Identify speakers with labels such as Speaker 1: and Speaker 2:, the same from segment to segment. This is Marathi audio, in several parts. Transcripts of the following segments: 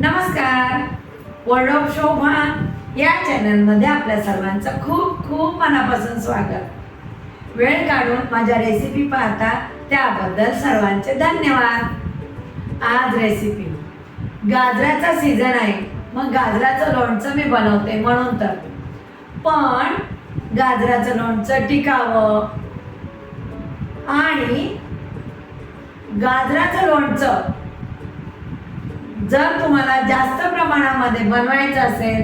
Speaker 1: नमस्कार. वर्ल्ड ऑफ शोभा या चॅनलमध्ये आपल्या सर्वांचं खूप खूप मनापासून स्वागत. वेळ काढून माझ्या रेसिपी पाहता त्याबद्दल सर्वांचे धन्यवाद. आज रेसिपी गाजराचा सीझन आहे. मग गाजराचं लोणचं मी बनवते म्हणून तर. पण गाजराचं लोणचं टिकावं. आणि गाजराचं लोणचं जर तुम्हाला जास्त प्रमाणामध्ये बनवायचं असेल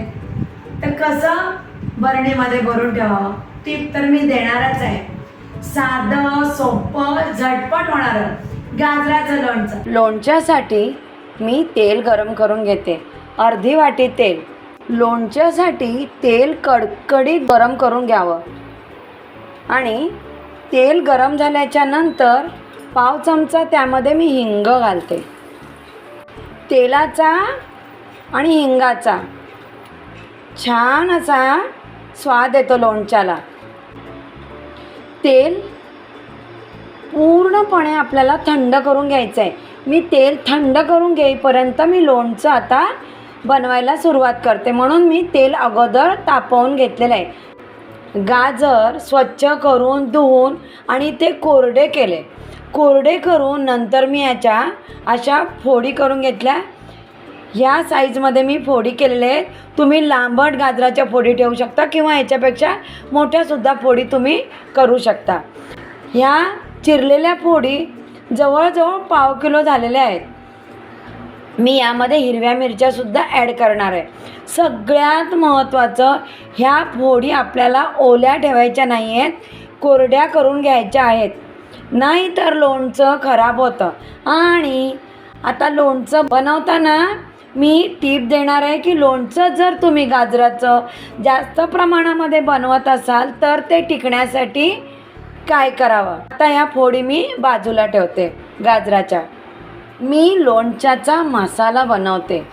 Speaker 1: तर कसं बरणीमध्ये भरून ठेवावं? टीप तर मी देणारच आहे. साधं सोपं झटपट होणारं गाजराचं लोणचं.
Speaker 2: लोणच्यासाठी मी तेल गरम करून घेते. अर्धी वाटी तेल. लोणच्यासाठी तेल कडकडीत गरम करून घ्यावं. आणि तेल गरम झाल्याच्यानंतर पाव चमचा त्यामध्ये मी हिंग घालते. तेलाचा आणि हिंगाचा. छान असा स्वाद येतो लोणच्याला. तेल पूर्णपणे आपल्याला थंड करून घ्यायचं आहे मी तेल थंड करून घेईपर्यंत मी लोणचं आता बनवायला सुरुवात करते. म्हणून मी तेल अगोदर तापवून घेतलेलं आहे. गाजर स्वच्छ करून धुवून आणि ते कोरडे केले. कोरडे करून नंतर मी याच्या अशा फोडी करून घेतल्या. ह्या साईजमध्ये मी फोडी केलेले आहेत. तुम्ही लांबट गाजराच्या फोडी ठेवू शकता किंवा याच्यापेक्षा मोठ्यासुद्धा फोडी तुम्ही करू शकता. ह्या चिरलेल्या फोडी जवळजवळ पाव किलो झालेल्या आहेत. मी यामध्ये हिरव्या मिरच्यासुद्धा ॲड करणार आहे. सगळ्यात महत्त्वाचं ह्या फोडी आपल्याला ओल्या ठेवायच्या नाही आहेत कोरड्या करून घ्यायच्या आहेत. नाहीतर लोणचं खराब होतं. आणि आता लोणचं बनवताना मी टीप देणार आहे की लोणचं जर तुम्ही गाजराचं जास्त प्रमाणामध्ये बनवत असाल तर ते टिकण्यासाठी काय करावं? आता ह्या फोडी मी बाजूला ठेवते गाजराच्या. मी लोणच्याचा मसाला बनवते.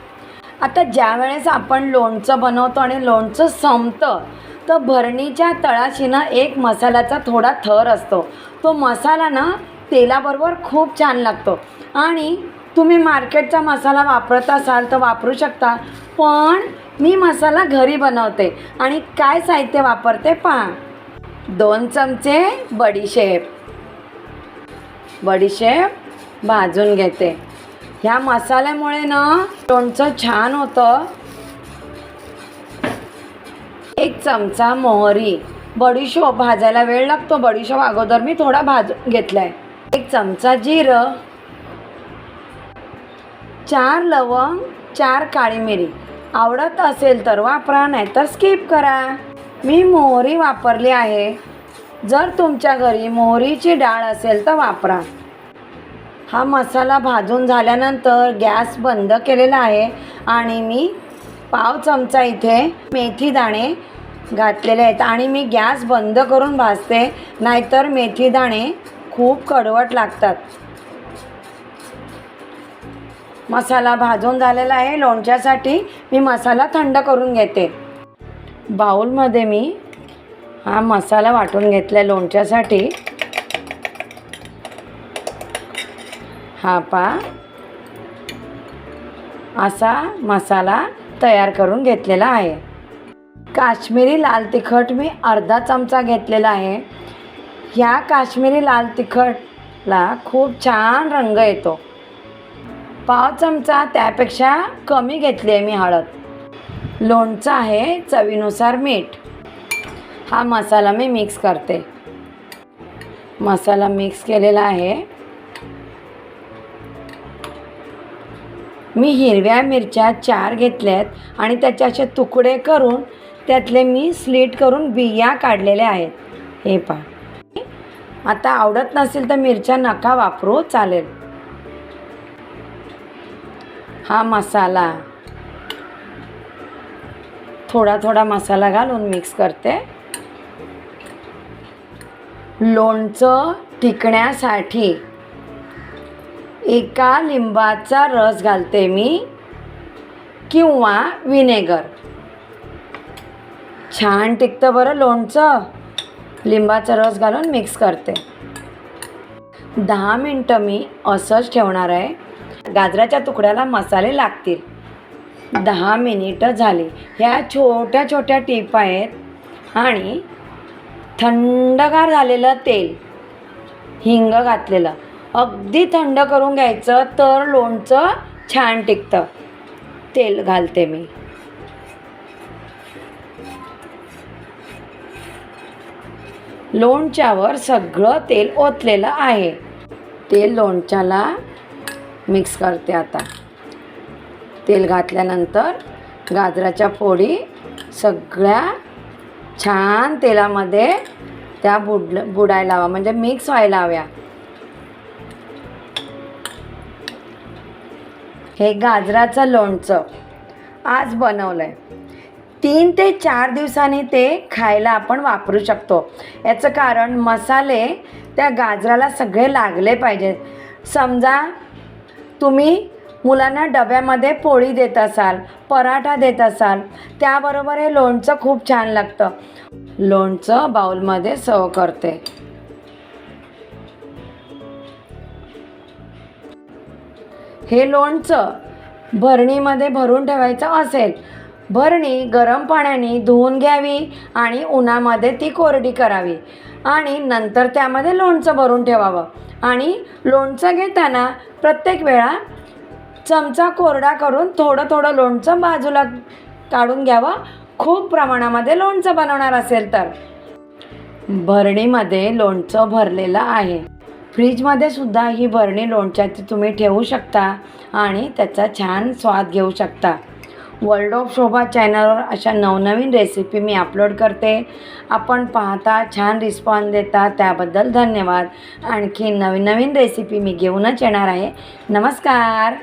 Speaker 2: आता ज्या वेळेस आपण लोणचं बनवतो आणि लोणचं संपतं तर भरणीच्या तळाशीनं एक मसाल्याचा थोडा थर असतो. तो मसाला ना तेलाबरोबर खूप छान लागतो. आणि तुम्ही मार्केटचा मसाला वापरत असाल तर वापरू शकता पण मी मसाला घरी बनवते आणि काय साहित्य वापरते पहा. दोन चमचे बडीशेप. बडीशेप भाजून घेते. ह्या मसाल्यामुळे ना लोणचं छान होतं. एक चमचा मोहरी. बडीशोप भाजायला वेळ लागतो. बडीशोप अगोदर मी थोडा भाजून घेतला आहे एक चमचा जिरं. चार लवंग चार काळी मिरी. आवडत असेल तर वापरा नाहीतर स्किप करा. मी मोहरी वापरली आहे. जर तुमच्या घरी मोहरीची डाळ असेल तर वापरा. हा मसाला भाजून झाल्यानंतर गॅस बंद केलेला आहे आणि मी पाव चमचा इथे मेथी दाणे घातलेले आहेत आणि मी गॅस बंद करून भाजते नाहीतर मेथी दाणे खूप कडवट लागतात. मसाला भाजून झालेला आहे लोणच्यासाठी मी मसाला थंड करून घेते. बाऊलमध्ये मी हा मसाला वाटून घेतला आहे लोणच्यासाठी. हा पा. असा मसाला तयार करून घेतलेला आहे. काश्मीरी लाल तिखट मी अर्धा चमचा घेतलेला आहे. ह्या काश्मीरी लाल तिखटला खूप छान रंग येतो. पाव चमचा त्यापेक्षा कमी घेतली आहे मी हळद. लोणचं आहे चवीनुसार मीठ. हा मसाला मी मिक्स करते. मसाला मिक्स केलेला आहे. मी हिरव्या मिरच्या चार घेतल्यात आणि त्याचे असे तुकडे करून त्यातले मी स्लीट करून बिया काढलेल्या आहेत. हे पहा. आता आवडत नसेल तर मिरच्या नका वापरू चालेल. हा मसाला. थोडा थोडा मसाला घालून मिक्स करते. लोणचं टिकण्यासाठी एका लिंबाचा रस घालते मी किंवा विनेगर. छान टिकतं बरं लोणचं. लिंबाचा रस घालून मिक्स करते. दहा मिनटं मी असंच ठेवणार आहे. गाजराच्या तुकड्याला मसाले लागतील. दहा मिनिटं झाली. ह्या छोट्या छोट्या टीप आहेत. आणि थंडगार झालेलं तेल. हिंग घातलेलं. अगदी थंड करून घ्यायचं तर लोणचं छान टिकतं. तेल घालते मी. लोणच्यावर सगळं तेल ओतलेलं आहे. तेल लोणच्याला मिक्स करते आता. तेल घातल्यानंतर गाजराच्या फोडी सगळ्या छान तेलामध्ये त्या बुड बुडायला हवा म्हणजे मिक्स व्हायला हव्या. हे गाजराचं लोणचं आज बनवलं आहे तीन ते चार दिवसांनी ते खायला आपण वापरू शकतो. याचं कारण मसाले त्या गाजराला सगळे लागले पाहिजेत. समजा तुम्ही मुलांना डब्यामध्ये पोळी देत असाल पराठा देत असाल त्याबरोबर हे लोणचं खूप छान लागतं. लोणचं बाउलमध्ये सर्व करते. हे लोणचं भरणीमध्ये भरून ठेवायचं असेल. भरणी गरम पाण्याने धुवून घ्यावी आणि उन्हामध्ये ती कोरडी करावी. आणि नंतर त्यामध्ये लोणचं भरून ठेवावं. आणि लोणचं घेताना प्रत्येक वेळा चमचा कोरडा करून थोडं थोडं लोणचं बाजूला काढून घ्यावं. खूप प्रमाणामध्ये लोणचं बनवणार असेल तर. भरणीमध्ये लोणचं भरलेलं आहे. फ्रीजमध्ये सुद्धा ही भरणी लोणच्याची तुम्ही ठेवू शकता आणि त्याचा छान स्वाद घेऊ शकता. वर्ल्ड ऑफ शोभा चॅनलवर अशा नवनवीन रेसिपी मी अपलोड करते. आपण पाहता छान रिस्पॉन्स देता त्याबद्दल धन्यवाद. आणखी नवीन नवीन रेसिपी मी घेऊनच येणार आहे. नमस्कार!